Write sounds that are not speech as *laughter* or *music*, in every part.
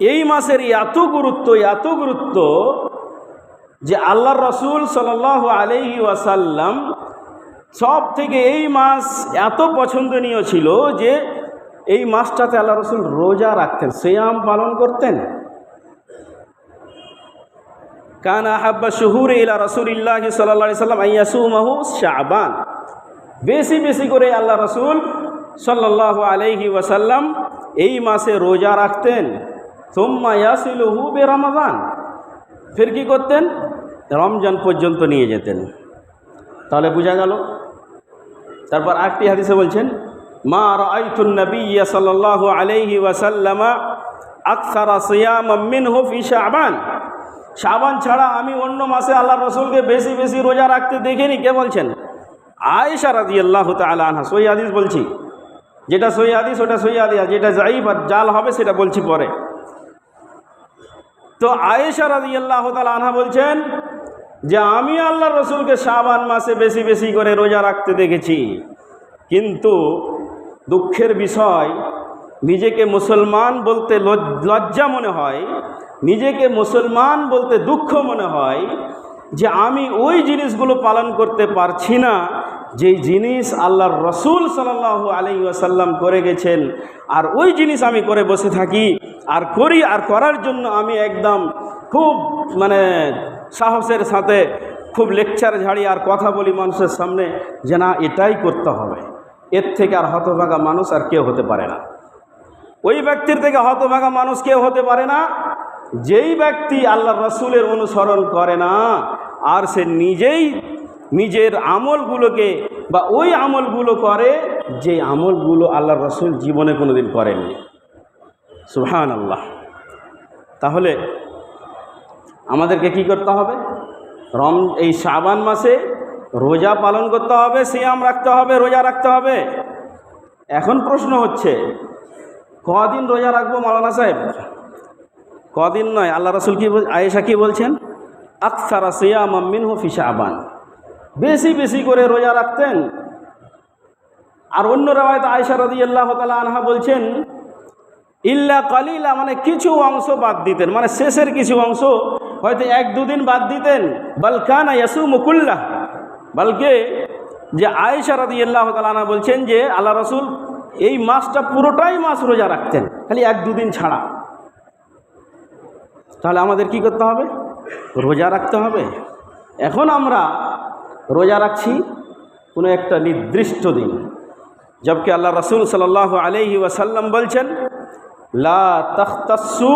এই মাসের এত গুরুত্ব এত গুরুত্ব যে আল্লাহ রসুল সাল আলহি ওয়াসাল্লাম সব থেকে এই মাস এত পছন্দনীয় ছিল যে এই মাসটাতে আল্লাহ রসুল রোজা রাখতেন, সেয়াম পালন করতেন। কানা হাব্বা শুহুর ইলা রসুলিল্লাহ সাল্লা সাল্লাম আইয়াসুমাহু শাহবান বেশি বেশি করে আল্লাহ রসুল সাল্লাহ আলহি ওয়াসাল্লাম এই মাসে রোজা রাখতেন। সোম্মা ইয়াসিলহু বে রমাদান ফের কি করতেন? রমজান পর্যন্ত নিয়ে যেতেন। তাহলে বোঝা গেল। তারপর আরেকটি হাদিসে বলছেন, মা রাআইতুন নবিয়্য সাল্লাল্লাহু আলাইহি ওয়াসাল্লামা আকসারা সিয়াম মিনহু ফি শাবান। শাবান ছাড়া আমি অন্য মাসে আল্লাহ রসুলকে বেশি বেশি রোজা রাখতে দেখিনি। কে বলছেন? আয়েশা রাদিয়াল্লাহু তাআলা আনহা। সই হাদিস বলছি। যেটা সই হাদিস, ওটা সই হাদিস। যেটা যাই বা জাল হবে, সেটা বলছি পরে। তো আয়েশা রাদিয়াল্লাহু তাআলা আনহা বলছেন যে আমি আল্লাহ রসুলকে শাবান মাসে বেশি বেশি করে রোজা রাখতে দেখেছি। কিন্তু দুঃখের বিষয়, নিজেকে মুসলমান বলতে লজ্জা মনে হয়, নিজেকে মুসলমান বলতে দুঃখ মনে হয় যে আমি ওই জিনিসগুলো পালন করতে পারছি না। যেই জিনিস আল্লাহর রসুল সাল্লাহ আলী আসাল্লাম করে গেছেন, আর ওই জিনিস আমি করে বসে থাকি, আর করি আর করার জন্য আমি একদম খুব মানে সাহসের সাথে খুব লেকচার ঝাড়ি আর কথা বলি মানুষের সামনে যে না, এটাই করতে হবে। এর থেকে আর হতভাগা মানুষ আর কেউ হতে পারে না। ওই ব্যক্তির থেকে হতভাগা মানুষ কেউ হতে পারে না। যেই ব্যক্তি আল্লাহ রসুলের অনুসরণ করে না, আর সে নিজেই নিজের আমলগুলোকে বা ওই আমলগুলো করে যে আমলগুলো আল্লাহ রসুল জীবনে কোনোদিন করেননি। সুহান আল্লাহ তাহলে আমাদেরকে কি করতে হবে? রম, এই শ্রাবান মাসে রোজা পালন করতে হবে, সিয়াম রাখতে হবে, রোজা রাখতে হবে। এখন প্রশ্ন হচ্ছে, কদিন রোজা রাখব মালানা সাহেব? কদিন নয়, আল্লাহ রসুল কি আয়েশা কি বলছেন? আকসারা সিয়াম মিন হফি শাবান। বেশি বেশি করে রোজা রাখতেন। আর অন্য রেওয়ায়ত আয়েশা রদি আল্লাহ আনহা বলছেন, ইল্লা কালিলা মানে কিছু অংশ বাদ দিতেন। মানে শেষের কিছু অংশ হয়তো এক দুদিন বাদ দিতেন। বালকানা ইয়াসু মুকুল্লাহ বলকে যে আয়েশা রদি আল্লাহ তালা বলছেন যে, আল্লাহ রসুল এই মাসটা পুরোটাই মাস রোজা রাখতেন, খালি এক দুদিন ছাড়া। তাহলে আমাদের কি করতে হবে? রোজা রাখতে হবে। এখন আমরা রোজা রাখছি, কোনো একটা নির্দিষ্ট দিন। জবকে আল্লাহ রসুল সাল আলহি ওয়াসাল্লাম বলছেন, লা তখতসু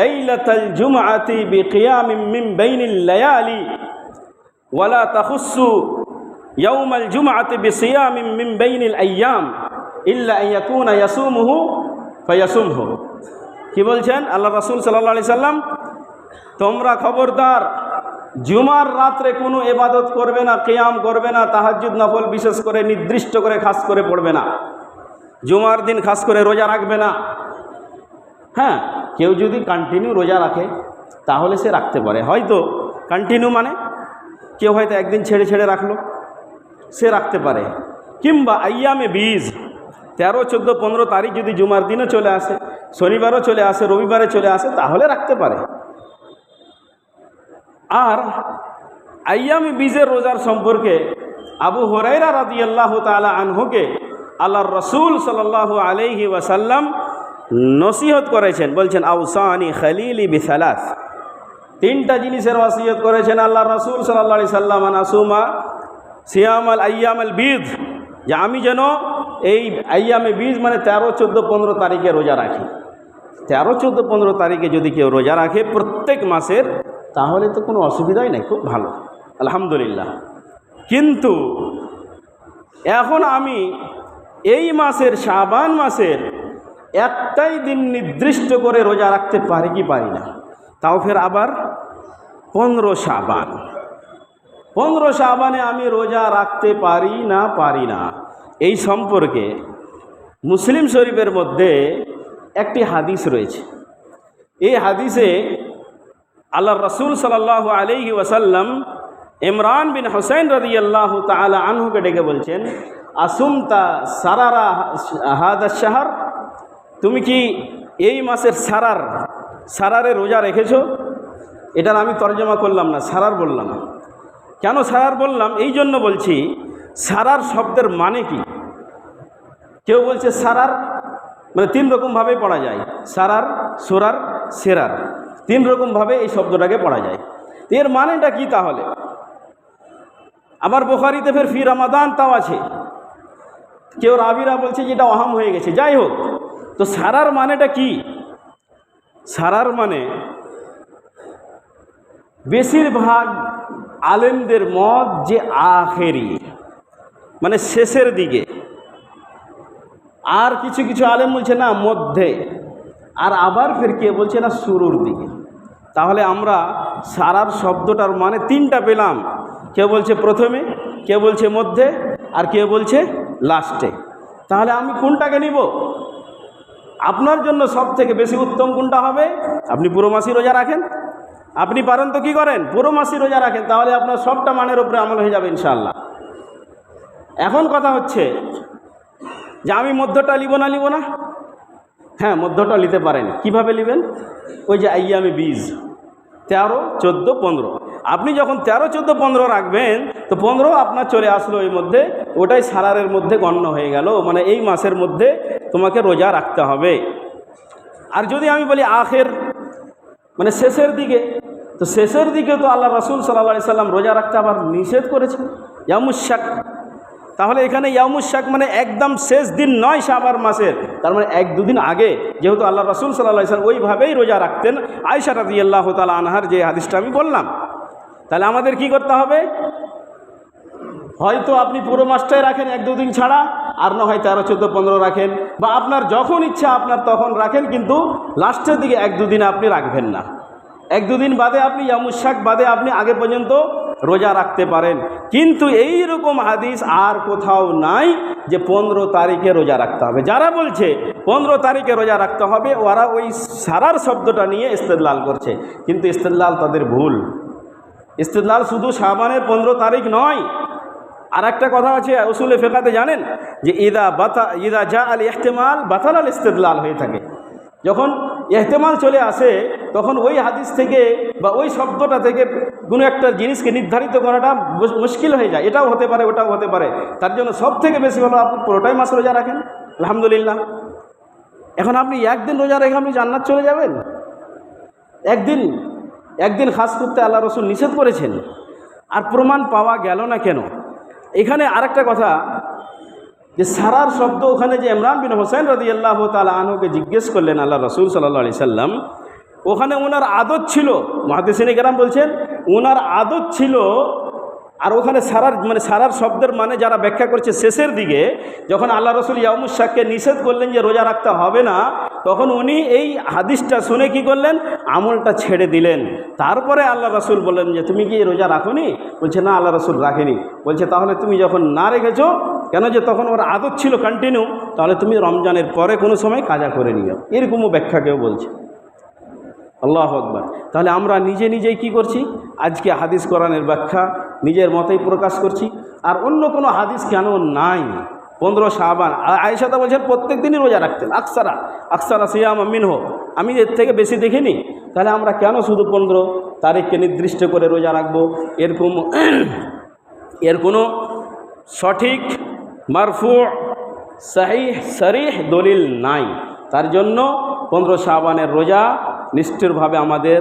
লাইলাতাল জুমআতি বিকিয়ামিন মিন বাইনিল লায়ালি ওয়ালা তাখুসু ইয়াউমাল জুমআতি বিসিয়ামিন মিন বাইনিল আইয়াম ইল্লা আন ইয়াকুনা ইয়াসুমুহু ফায়াসুমহু। কি বলছেন আল্লাহ রাসূল সাল্লাল্লাহু আলাইহি সাল্লাম তোমরা খবরদার জুমার রাত্রে কোনো এবাদত করবে না, কেয়াম করবে না, তাহাজ্জুদ নফল বিশেষ করে নির্দিষ্ট করে খাস করে পড়বে না। জুমার দিন খাস করে রোজা রাখবে না। হ্যাঁ কেউ যদি কন্টিনিউ রোজা রাখে, তাহলে সে রাখতে পারে। হয়তো কন্টিনিউ মানে কেউ হয়তো একদিন ছেড়ে ছেড়ে রাখল, সে রাখতে পারে। কিংবা আইয়ামে বীজ, তেরো, চোদ্দ, পনেরো তারিখ যদি জুমার দিনও চলে আসে, শনিবারও চলে আসে, রবিবারে চলে আসে, তাহলে রাখতে পারে। আর আইয়ামে বীজের রোজার সম্পর্কে আবু হরাইরা রাদি আল্লাহ তালা আনহুকে আল্লাহর রসুল সাল্লাহ আলহি ওয়াসাল্লাম নসিহত করেছেন। বলছেন, আউসানি খালিলি বিসালাস। তিনটা জিনিসের ওয়াসিয়ত করেছেন আল্লাহ রসুল সাল্লা সাল্লাম নাসুমা সিয়াম আল আয়াম আল বীজ। যে আমি যেন এই আয়ামে বীজ মানে তেরো, চোদ্দ, পনেরো তারিখে রোজা রাখি। তেরো, চোদ্দ, পনেরো তারিখে যদি কেউ রোজা রাখে, প্রত্যেক মাসের তাহলে তো কোনো অসুবিধাই নাই, খুব ভালো। আলহামদুলিল্লাহ। কিন্তু এখন আমি এই মাসের শাবান মাসের একটাই দিন নির্দিষ্ট করে রোজা রাখতে পারি কি পারি না, তাও ফের আবার পনেরো শাবান। পনেরো শাবানে আমি রোজা রাখতে পারি না পারি না। এই সম্পর্কে মুসলিম শরীফের মধ্যে একটি হাদিস রয়েছে। এই হাদিসে আল্লাহ রসুল সাল্লাহ আলহি ওয়াসাল্লাম ইমরান বিন হোসেন রদি আল্লাহ তালা আনহুকে ডেকে বলছেন, আসুমতা সারারা হাদ শাহর? তুমি কি এই মাসের সারার, সারারে রোজা রেখেছো? এটার আমি তর্জমা করলাম না, সারার বললাম। কেন সারার বললাম? এই জন্য বলছি, সারার শব্দের মানে কি? কেউ বলছে সারার মানে তিন রকমভাবে পড়া যায়, সারার, সোরার, সেরার। তিন রকমভাবে এই শব্দটাকে পড়া যায়। এর মানেটা কি তাহলে? আবার বোখারিতে ফের ফি রামাদান তাও আছে। কেউ রাবিরা বলছে যেটা অহাম হয়ে গেছে। যাই হোক, তো সারার মানেটা কি? সারার মানে বেশিরভাগ আলেমদের মত যে আখেরি মানে শেষের দিকে। আর কিছু কিছু আলেম বলছে না, মধ্যে। আর আবার ফের কে বলছে না, শুরুর দিকে। তাহলে আমরা সারার শব্দটার মানে তিনটা পেলাম। কেউ বলছে প্রথমে, কে বলছে মধ্যে, আর কেউ বলছে লাস্টে তাহলে আমি কোনটাকে নিব? আপনার জন্য সব থেকে বেশি উত্তম কোনটা হবে? আপনি পুরো মাসি রোজা রাখেন। আপনি পারেন তো কী করেন? পুরো মাসি রোজা রাখেন, তাহলে আপনার সবটা মানের উপরে আমল হয়ে যাবে ইনশাল্লাহ এখন কথা হচ্ছে যে আমি মধ্যটা নিব না নিব না? হ্যাঁ মধ্যটা নিতে পারেন। কীভাবে নেবেন? ওই যে আইয়ামে বীজ। তেরো, চোদ্দ, পনেরো। আপনি যখন তেরো, চোদ্দ, পনেরো রাখবেন, তো পনেরো আপনার চলে আসলো এর মধ্যে, ওটাই সারারের মধ্যে গণ্য হয়ে গেল মানে এই মাসের মধ্যে তোমাকে রোজা রাখতে হবে। আর যদি আমি বলি আখের মানে শেষের দিকে, তো শেষের দিকে তো আল্লাহ রসুল সাল্লা সাল্লাম রোজা রাখতে আবার নিষেধ করেছেন। ইয়ামুশাক তাহলে এখানে ইয়ামুশাক মানে একদম শেষ দিন নয় সাবার মাসের। তার মানে এক দুদিন আগে, যেহেতু আল্লাহ রসুল সাল্লাহ সাল্লাম ওইভাবেই রোজা রাখতেন আয়সা রাজি আল্লাহ তালা আনহার যে হাদিসটা আমি বললাম। তাহলে আমাদের কি করতে হবে? হয়তো আপনি পুরো মাসটাই রাখেন এক দুদিন ছাড়া, আর না হয় তেরো, চোদ্দ, পনেরো রাখেন, বা আপনার যখন ইচ্ছা আপনার তখন রাখেন, কিন্তু লাস্টের দিকে এক দুদিন আপনি রাখবেন না। এক দুদিন বাদে আপনি ইয়ামুশাক বাদে আপনি আগে পর্যন্ত রোজা রাখতে পারেন। কিন্তু এই রকম হাদিস আর কোথাও নাই যে পনেরো তারিখে রোজা রাখতে হবে। যারা বলছে পনেরো তারিখে রোজা রাখতে হবে, ওরা ওই সারার শব্দটা নিয়ে ইস্তেদলাল করছে। কিন্তু ইস্তেদলাল তাদের ভুল। ইস্তেদলাল শুধু সাবানের পনেরো তারিখ নয়। আর একটা কথা আছে, উসুলে ফেকাতে জানেন? যে ইদা বাতা, ইদা যা আল ইহতেমাল বাতাল আল ইস্তেদলাল হয়ে থাকে। যখন এহতেমাল চলে আসে, তখন ওই হাদিস থেকে বা ওই শব্দটা থেকে কোনো একটা জিনিসকে নির্ধারিত করাটা মুশকিল হয়ে যায়। এটাও হতে পারে, ওটাও হতে পারে। তার জন্য সব থেকে বেশি হলো আপনি পুরোটাই মাস রোজা রাখেন। আলহামদুলিল্লাহ। এখন আপনি একদিন রোজা রেখে আপনি জান্নাত চলে যাবেন? একদিন একদিন খাস করতে আল্লাহ রসুল নিষেধ করেছেন। আর প্রমাণ পাওয়া গেল না কেন? এখানে আরেকটা কথা, যে সারার শব্দ ওখানে যে ইমরান বিন হোসেন রদি আল্লাহ তালা আনহুকে জিজ্ঞেস করলেন আল্লাহ রসুল সাল্লাহ আলি সাল্লাম, ওখানে ওনার আদত ছিল, মহাদিসিনী কেরাম বলছেন ওনার আদত ছিল, আর ওখানে সারার মানে সারার শব্দের মানে যারা ব্যাখ্যা করছে শেষের দিকে, যখন আল্লাহ রসুল ইয়ামুস শাককে নিষেধ করলেন যে রোজা রাখতে হবে না, তখন উনি এই হাদিসটা শুনে কি করলেন? আমলটা ছেড়ে দিলেন। তারপরে আল্লাহ রসুল বললেন যে, তুমি কি রোজা রাখোনি? বলছে, না, আল্লাহ রসুল রাখেনি। বলছে, তাহলে তুমি যখন না রেখেছো, কেন যে তখন ওর আদত ছিল কন্টিনিউ তাহলে তুমি রমজানের পরে কোনো সময় কাজা করে নিও। এরকমও ব্যাখ্যা কেউ বলছে। আল্লাহ আকবর। তাহলে আমরা নিজে নিজেই কি করছি? আজকে হাদিস কোরআনের ব্যাখ্যা নিজের মতেই প্রকাশ করছি। আর অন্য কোনো হাদিস কেন নাই? পনেরো শাহবান আয়সাদা বলছেন, প্রত্যেক দিনই রোজা রাখতেন, আকসারা আকসারা সিয়াম আমিন হোক আমি এর থেকে বেশি দেখিনি। তাহলে আমরা কেন শুধু পনেরো তারিখকে নির্দিষ্ট করে রোজা রাখব? এরকম *clears throat* এর কোনো সঠিক, মারফু, সাহিহ শরিহ দলিল নাই। তার জন্য পনেরো শাহবানের রোজা নিষ্ঠুরভাবে আমাদের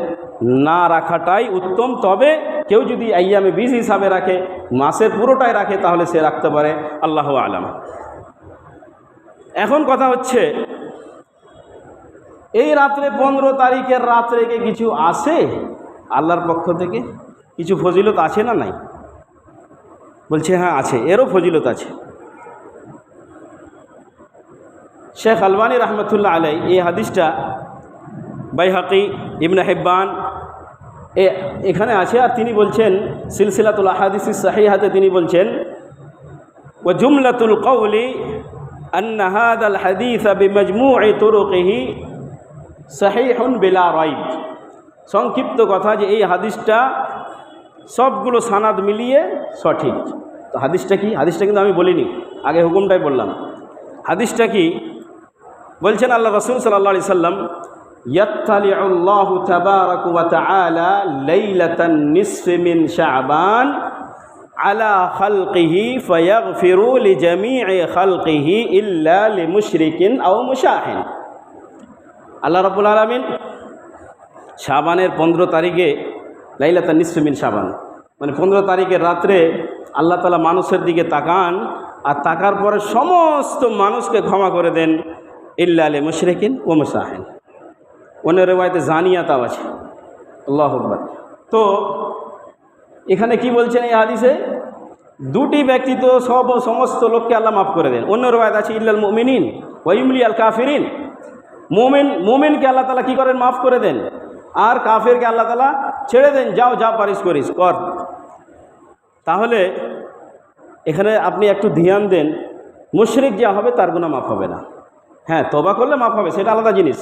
না রাখাটাই উত্তম। তবে কেউ যদি আইয়ামে বীজ হিসাবে রাখে, মাসের পুরোটাই রাখে, তাহলে সে রাখতে পারে, আল্লাহ আলাম। এখন কথা হচ্ছে, এই রাত্রে পনেরো তারিখের রাত্রে কি কিছু আসে আল্লাহর পক্ষ থেকে কিছু ফজিলত আছে না নাই? বলছে হ্যাঁ আছে, এরও ফজিলত আছে। শেখ আলবানী রহমতুল্লাহ আলাই এই হাদিসটা বাইহাকি ইবনে হেব্বান এ এখানে আছে আর তিনি বলছেন সিলসিলাতুল আহাদিস সাহিহাতে তিনি বলছেন ও জুমলাতুল কৌলি أن هذا الحديث بمجموع طرقه صحيح بلا ريب সংক্ষিপ্ত কথা যে এই হাদিসটা সবগুলো সানাদ মিলিয়ে সঠিক তো হাদিসটা কি হাদিসটা কিন্তু আমি বলিনি আগে হুকুমটাই বললাম হাদিসটা কি বলছেন আল্লাহ রসুল সাল্লাহ আলি সাল্লাম يطلع الله تبارك وتعالى ليلة النصف من شعبان على خلقه فيغفر لجميع خلقه إلا لمشرك أو مشاحن আল্লাহ রব্বুল আলমিন শাবানের পনেরো তারিখে লাইলাতা নিসফিমিন শাবান মানে পনেরো তারিখের রাত্রে আল্লাহ তালা মানুষের দিকে তাকান আর তাকার পরে সমস্ত মানুষকে ক্ষমা করে দেন ইল্লা আলী মুশরেকিন ও মুসাহিন অন্য রেওয়ায়তে জানিয়াতাও আছে আল্লাহ আকবর। তো এখানে কি বলছেন এই হাদিসে? দুটি ব্যক্তি তো সব সমস্ত লোককে আল্লাহ মাফ করে দেন। অন্য রেওয়ায়ত আছে, ইল্লাল মুমিনিন ওয়াইমলি আল কাফিরিন। মোমেন, মোমেনকে আল্লাহ তালা কী করেন? মাফ করে দেন। আর কাফেরকে আল্লাহ তালা ছেড়ে দেন, যাও, যা পারিস করিস, কর। তাহলে এখানে আপনি একটু ধ্যান দেন, মুশরিক যা হবে তার গুণা মাফ হবে না। হ্যাঁ তবা করলে মাফ হবে, সেটা আলাদা জিনিস।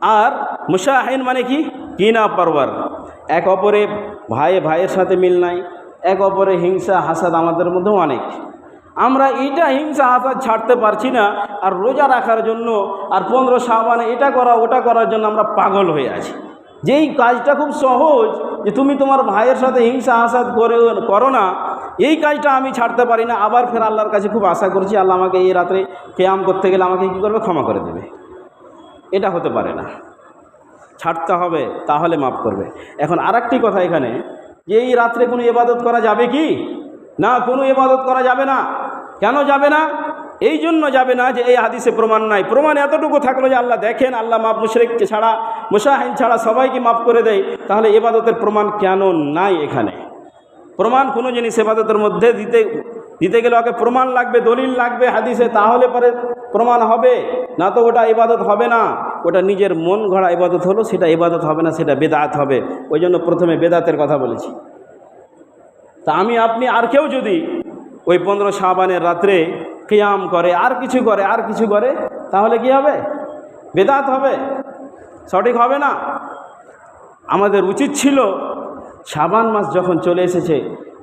আর মুশাহিন মানে কি? কিনা পারবার এক অপরে ভাই ভাইয়ের সাথে মিল নাই, এক অপরে হিংসা হাসাদ আমাদের মধ্যেও অনেক। আমরা এইটা হিংসা হাসাদ ছাড়তে পারছি না, আর রোজা রাখার জন্য, আর পনেরো সাবানে এটা করা, ওটা করার জন্য আমরা পাগল হয়ে আছি। যেই কাজটা খুব সহজ, যে তুমি তোমার ভাইয়ের সাথে হিংসা হাসাদ করে, করো না, এই কাজটা আমি ছাড়তে পারি না, আবার ফের আল্লাহর কাছে খুব আশা করছি, আল্লাহ আমাকে এই রাত্রে কেয়াম করতে গেলে আমাকে কী করবে? ক্ষমা করে দেবে। এটা হতে পারে না। ছাড়তে হবে, তাহলে মাফ করবে। এখন আর কথা এখানে, যে এই রাত্রে কোনো ইবাদত করা যাবে কি? না, কোনো ইবাদত করা যাবে না। কেন যাবে না? এই জন্য যাবে না যে এই হাদিসে প্রমাণ নাই। প্রমাণ এতটুকু থাকল যে আল্লাহ দেখেন, আল্লাহ মাফ মুশরেককে ছাড়া, মুশাহিন ছাড়া সবাইকে মাফ করে দেয়। তাহলে এবাদতের প্রমাণ কেন নাই এখানে? প্রমাণ কোনো জিনিস এবাদতের মধ্যে দিতে দিতে গেলে ওকে প্রমাণ লাগবে, দলিল লাগবে হাদিসে, তাহলে পরে প্রমাণ হবে। না তো ওটা ইবাদত হবে না। ওটা নিজের মন গড়া ইবাদত হলো, সেটা ইবাদত হবে না, সেটা বেদাত হবে। ওই জন্য প্রথমে বেদাতের কথা বলেছি। তা আমি, আপনি আর কেউ যদি ওই পনেরো সাবানের রাত্রে কিয়াম করে, আর কিছু করে, আর কিছু করে, তাহলে কি হবে? বেদাত হবে। সঠিক হবে না? আমাদের উচিত ছিল সাবান মাস যখন চলে এসেছে,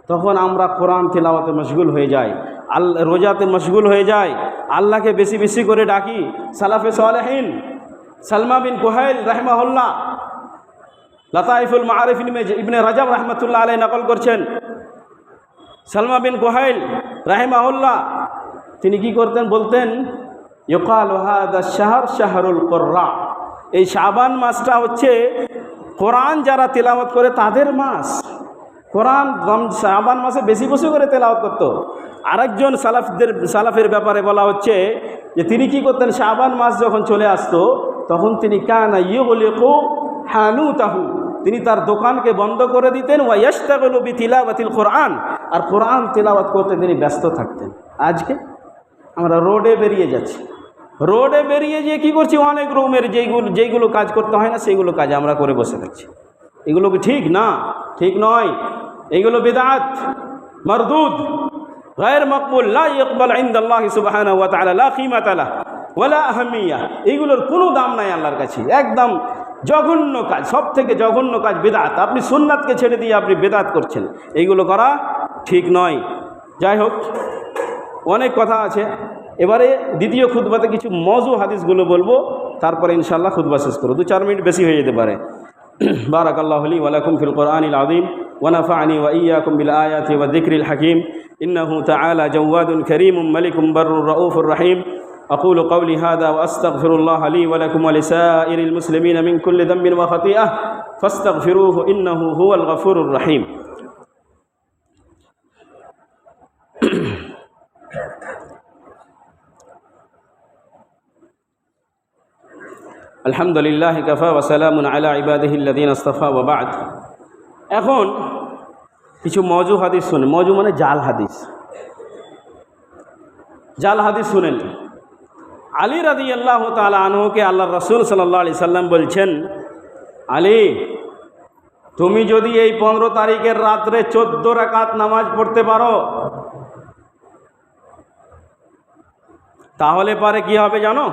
তখন আমরা কোরআন তেলাওয়াতে মশগুল হয়ে যাই। আল্লাহ রোজাতে মশগুল হয়ে যায় আল্লাহকে বেশি বেশি করে ডাকি, সালাফে সালেহীন। সালমা বিন কোহাইল রাহমাহুল্লাহ, লতাইফুল মারিফ ইবনে রাজাব রহমতুল্লাহ আলাই নকল করছেন। সালমা বিন কোহাইল রাহেমাহুল্লাহ, তিনি কি করতেন বলতেন ইকাল শাহর শাহরুল কোর্রা। এই শাবান মাসটা হচ্ছে কোরআন যারা তেলাওয়াত করে তাদের মাস। কোরআন শাবান মাসে বেশি বসে করে তেলাওয়াত করতো। আরেকজন সালাফদের সালাফের ব্যাপারে বলা হচ্ছে যে তিনি কি করতেন, শাবান মাস যখন চলে আসতো তখন তিনি কানা ইয়েকো হানু তাহু তিনি তার দোকানকে বন্ধ করে দিতেন ওয়াইয়াস্তাগলু বি তিলাওয়াতিল কোরআন। আর কোরআন তেলাওয়াত করতে তিনি ব্যস্ত থাকতেন। আজকে আমরা রোডে বেরিয়ে যাচ্ছি। রোডে বেরিয়ে যেয়ে কী করছি? অনেক রুমের যেইগুলো যেইগুলো কাজ করতে হয় না, সেইগুলো কাজ আমরা করে বসে থাকছি। এগুলো কি ঠিক? না, ঠিক নয়। এগুলো বেদাত, মরদুদ। গায়ের মকবুল, লা ইকবাল ইন্দাল্লাহ সুবহানাহু ওয়া তাআলা, লা কিমাতা লাহ। ওয়ালা আহমিয়া এইগুলোর কোনো দাম নাই আল্লাহর কাছে একদম জঘন্য কাজ সব থেকে জঘন্য কাজ বেদাত আপনি সুন্নাতকে ছেড়ে দিয়ে আপনি বেদাত করছেন এইগুলো করা ঠিক নয় যাই হোক অনেক কথা আছে এবারে দ্বিতীয় খুদ্বাতে কিছু মজু হাদিসগুলো বলবো তারপরে ইনশাল্লাহ খুদ্া শেষ করবো দু চার মিনিট বেশি হয়ে যেতে পারে بارك الله لي ولكم في القرآن العظيم ونفعني وإياكم بالآيات والذكر الحكيم إنه تعالى جواد كريم ملك بر رؤوف رحيم أقول قولي هذا وأستغفر الله لي ولكم ولسائر المسلمين من كل ذنب وخطيئة فاستغفروه إنه هو الغفور الرحيم আলহামদুলিল্লাহ কফা ওসালামুন আলা ইবাদহিল্লাদিন আস্তফা ওবাদ এখন কিছু মজু হাদিস শুনে মজু মানে জাল হাদিস জাল হাদিস শুনেন আলী রাদি আল্লাহ তালা আনহুকে আল্লাহ রসুল সাল্লাহ আলি সাল্লাম বলছেন, আলী, তুমি যদি এই পনেরো তারিখের রাত্রে চোদ্দ রাকাত নামাজ পড়তে পারো, তাহলে পারে কি হবে জানো?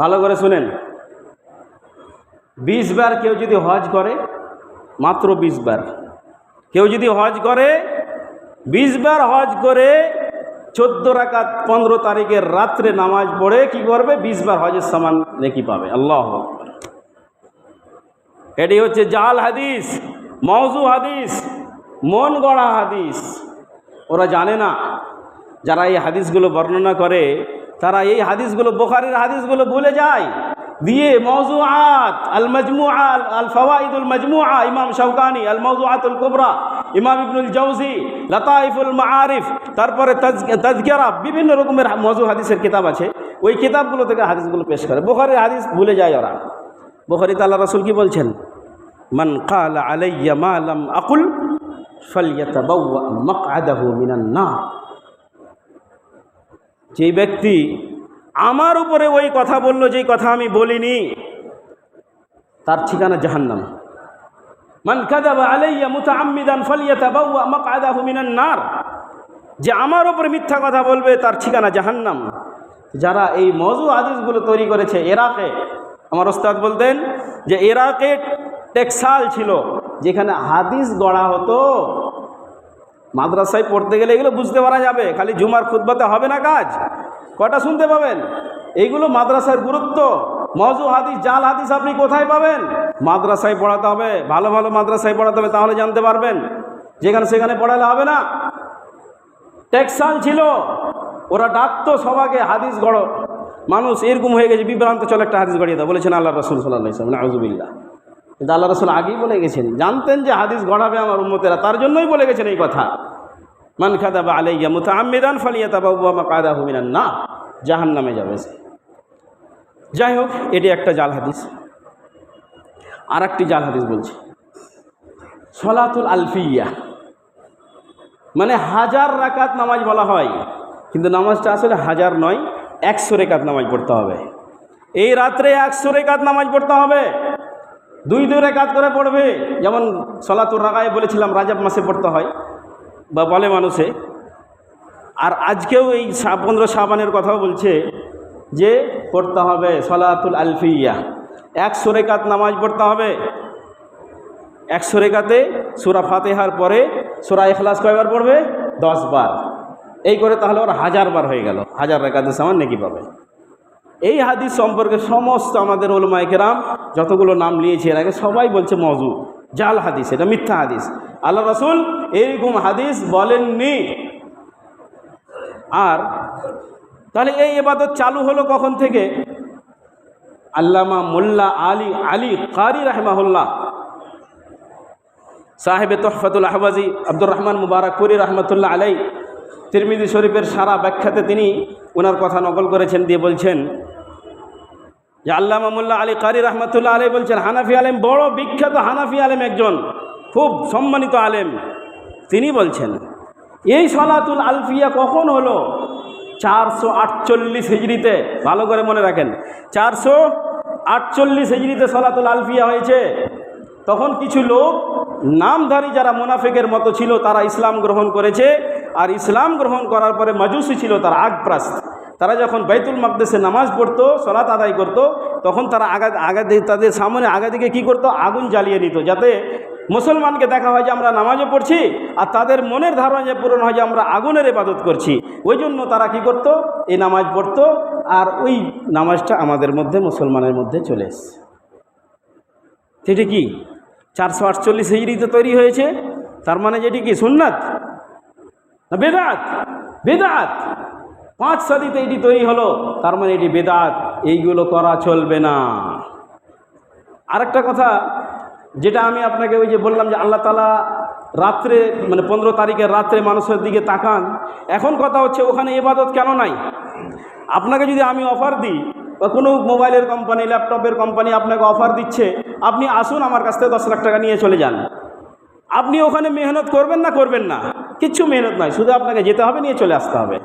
ভালো করে শুনেন। বিশ বার কেউ যদি হজ করে, মাত্র বিশ বার। কেউ যদি হজ করে, বিশ বার হজ করে চোদ্দ রাকাত পনেরো তারিখের রাত্রে নামাজ পড়ে কি করবে? বিশ বার হজের সামান নেকি পাবে। আল্লাহ এটি হচ্ছে জাল হাদিস মৌজু হাদিস, মন গড়া হাদিস। ওরা জানে না, যারা এই হাদিসগুলো বর্ণনা করে, তারা এই হাদিসগুলো বোখারির হাদিসগুলো ভুলে যায়। দিয়ে মৌজুআত আল মজমুআ আল ফওয়াইদুল মজমুআ ইমাম শৌকানি আল মৌজুআতুল কুবরা ইমাম ইবনুল জৌজি লতাইফুল মাআরিফ তারপরে তাজকিরা বিভিন্ন রকমের মৌজু হাদিসের কিতাব আছে ওই কিতাবগুলো থেকে হাদিসগুলো পেশ করে বোখারির হাদিস ভুলে যায় ওরা বোখারি তাল্লাহ রসুল কি বলছেন মান কাল আলাইয়া মালাম আকুল ফালিয়াতাবাওয়া মাকআদাহু মিনান নার যে ব্যক্তি আমার উপরে ওই কথা বলল যেই কথা আমি বলিনি। তার ঠিকানা জাহান্নাম। মান কাযাবা আলাইয়া মুতাআম্মিদান ফালিয়াতাবাওয়া মাকআদাহু মিনান নার। যে আমার উপরে মিথ্যা কথা বলবে, তার ঠিকানা জাহান্নাম। যারা এই মজু হাদিসগুলো তৈরি করেছে, এরাকে, আমার ওস্তাদ বলতেন যে এরাকে টেক্সাল ছিল, যেখানে হাদিস গড়া হতো। মাদ্রাসায় পড়তে গেলে এগুলো বুঝতে পারা যাবে। খালি জুমার খুদ্বাতে হবে না কাজ? কটা শুনতে পাবেন? এইগুলো মাদ্রাসার গুরুত্ব। মজু হাদিস, জাল হাদিস আপনি কোথায় পাবেন? মাদ্রাসায় পড়াতে হবে। ভালো ভালো মাদ্রাসায় পড়াতে হবে, তাহলে জানতে পারবেন। যেখানে সেখানে পড়ালে হবে না। টেক্সাল ছিল। ওরা ডাকতো সবাকে, হাদিস গড়ো। মানুষ এরকম হয়ে গেছে, বিভ্রান্ত চলে একটা হাদিস গড়িয়ে দাও। বলেছেন আল্লাহ রসুল সাল্লাহ ইসলাম কিন্তু আল্লাহ রসুল আগেই বলে গেছেন, জানতেন যে হাদিস গড়াবে আমার উম্মতেরা, তার জন্যই বলে গেছেন এই কথা। মান খাদাবা আলাইয়া মুতাআম্মিদান ফালিয়াতাবাওয়া মাকআদাহু মিনান না জাহান নামে যাবে সে। যাই হোক, এটি একটা জাল হাদিস। আর একটি জাল হাদিস বলছি। সলাতুল আলফিয়া মানে হাজার রাকাত নামাজ বলা হয়, কিন্তু নামাজটা আসলে হাজার নয়, একশো রেকাত নামাজ পড়তে হবে। এই রাত্রে একশো রেকাত নামাজ পড়তে হবে। দুই দুই রেকাত করে পড়বে। যেমন সলাতুর রাগায় বলেছিলাম, রাজাব মাসে পড়তে হয়, বা বলে মানুষে। আর আজকেও এই পনেরো সাবানের কথাও বলছে যে, পড়তে হবে সলাতুল আলফিয়া। একশো রেকাত নামাজ পড়তে হবে। একশো রেখাতে সুরা ফাতেহার পরে সুরা এখলাস কয়বার পড়বে? দশ বার। এই করে তাহলে ওর হাজার বার হয়ে গেল। হাজার রেখাতে সামান নাকি পাবে। এই হাদিস সম্পর্কে সমস্ত আমাদের ওলমায় কেরাম যতগুলো নাম নিয়েছে, এর আগে সবাই বলছে মজু জাল হাদিস, এটা মিথ্যা হাদিস। আল্লাহ রসুল এইরকম হাদিস বলেননি। আর তাহলে এই এবাদত চালু হলো কখন থেকে? আল্লামা মোল্লা আলী আলী কারি রাহমাহুল্লাহ, সাহেবে তহফাতুল আহবাজি আব্দুর রহমান মুবারক করি রহমতুল্লাহ আলাই তিরমিদি শরীফের সারা ব্যাখ্যাতে তিনি ওনার কথা নকল করেছেন, দিয়ে বলছেন যে আল্লামা মোল্লা আলী কারি রহমতুল্লাহ আলাই বলছেন, হানাফি আলেম বড় বিখ্যাত হানাফি আলেম একজন, খুব সম্মানিত আলেম। তিনি বলছেন, এই সলাতুল আলফিয়া কখন হলো? চারশো আটচল্লিশ হিজড়িতে, ভালো করে মনে রাখেন, চারশো আটচল্লিশ হিজড়িতে সলাতুল আলফিয়া হয়েছে। তখন কিছু লোক, নামধারী যারা মুনাফিকের মতো ছিল, তারা ইসলাম গ্রহণ করেছে, আর ইসলাম গ্রহণ করার পরে মাজুসি ছিল তার আগপ্রাস্ত। তারা যখন বাইতুল মাকদেশে নামাজ পড়তো সলাত আদায় করত, তখন তারা আগা আগা তাদের সামনে আগা দিকে কী করতো? আগুন জ্বালিয়ে নিত, যাতে মুসলমানকে দেখা হয় যে আমরা নামাজও পড়ছি আর তাদের মনের ধারণা যে পূরণ হয় যে আমরা আগুনের ইবাদত করছি। ওই জন্য তারা কি করত? এই নামাজ পড়তো আর ওই নামাজটা আমাদের মধ্যে, মুসলমানের মধ্যে চলে এসছে। সেটি কি? চারশো আটচল্লিশ হিজড়িতে তৈরি হয়েছে। তার মানে যেটি কি? সুন্নাত? না বেদাত? বেদাত? পাঁচ সাদিতে এটি তৈরি হলো, তার মানে এটি বেদাত, এইগুলো করা চলবে না। আরেকটা কথা, যেটা আমি আপনাকে ওই যে বললাম যে আল্লাহ তালা রাত্রে মানে পনেরো তারিখের রাত্রে মানুষের দিকে তাকান। এখন কথা হচ্ছে, ওখানে এবাদত কেন নাই? আপনাকে যদি আমি অফার দিই, বা কোনো মোবাইলের কোম্পানি, ল্যাপটপের কোম্পানি আপনাকে অফার দিচ্ছে, আপনি আসুন আমার কাছ থেকে দশ লাখ টাকা নিয়ে চলে যান। আপনি ওখানে মেহনত করবেন না করবেন না। কিচ্ছু মেহনত নয় শুধু আপনাকে যেতে হবে, নিয়ে চলে আসতে হবে।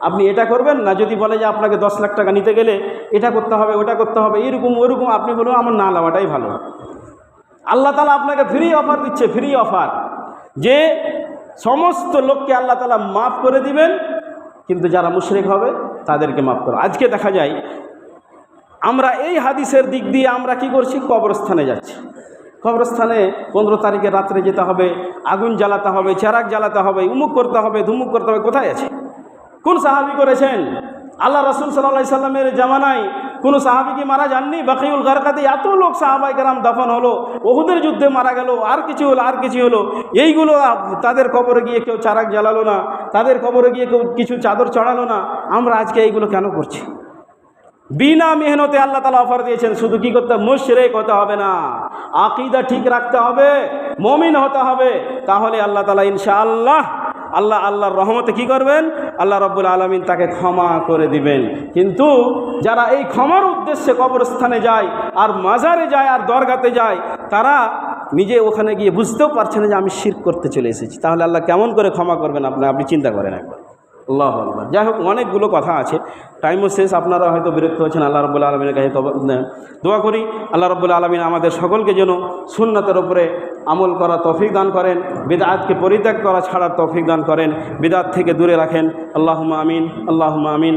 আপনি এটা করবেন না যদি বলে যে আপনাকে দশ লাখ টাকা নিতে গেলে এটা করতে হবে, ওটা করতে হবে, এরকম, ওরকম, আপনি বলুন আমার না নেওয়াটাই ভালো। আল্লাহ তালা আপনাকে ফ্রি অফার দিচ্ছে ফ্রি অফার যে সমস্ত লোককে আল্লাহ তালা মাফ করে দিবেন, কিন্তু যারা মুশরিক হবে, তাদেরকে মাফ করো। আজকে দেখা যায়, আমরা এই হাদিসের দিক দিয়ে আমরা কি করছি? কবরস্থানে যাচ্ছি। কবরস্থানে পনেরো তারিখে রাত্রে যেতে হবে, আগুন জ্বালাতে হবে, চেরাক জ্বালাতে হবে, উমুক করতে হবে, ধুমুক করতে হবে, কোথায় আছে? কোন সাহাবি করেছেন? আল্লাহ রসুল সাল্লাহ সাল্লামের জামানায় কোনো সাহাবি কি মারা যাননি? বাকিউল গারকাতে এত লোক সাহাবাই কারাম দফন হলো ওহুদের যুদ্ধে মারা গেল, আর কিছু হলো, আর কিছু হলো। এইগুলো তাদের কবরে গিয়ে কেউ চারাক জ্বালালো না, তাদের কবরে গিয়ে কেউ কিছু চাদর চড়ালো না। আমরা আজকে এইগুলো কেন করছি? বিনা মেহনতে আল্লাহ তালা অফার দিয়েছেন, শুধু কি করতে মুশরেক হতে হবে না। আকিদা ঠিক রাখতে হবে, মমিন হতে হবে। তাহলে আল্লাহ তালা ইনশাআল্লাহ, আল্লাহ আল্লাহর রহমতে কি করবেন? আল্লাহ রব্বুল আলমিন তাকে ক্ষমা করে দিবেন। কিন্তু যারা এই ক্ষমার উদ্দেশ্যে কবরস্থানে যায়, আর মাজারে যায়, আর দরগাতে যায়, তারা নিজে ওখানে গিয়ে বুঝতেও পারছে না যে আমি শির করতে চলে এসেছি। তাহলে আল্লাহ কেমন করে ক্ষমা করবেন আপনি? আপনি চিন্তা করেন একবার। আল্লাহ আকবার। যাই হোক অনেকগুলো কথা আছে। টাইমও শেষ, আপনারা হয়তো বিরক্ত হচ্ছেন আল্লাহ রবুল্লা আলমিনের কাছে দোয়া করি। আল্লাহ রবুল্লা আলমিন আমাদের সকলকে যেন সুন্নতের উপরে আমল করা তফিক দান করেন, বিদাতকে পরিত্যাগ করা ছাড়ার তফিক দান করেন, বিদাত থেকে দূরে রাখেন। আল্লাহ আমিন আল্লাহ আমিন।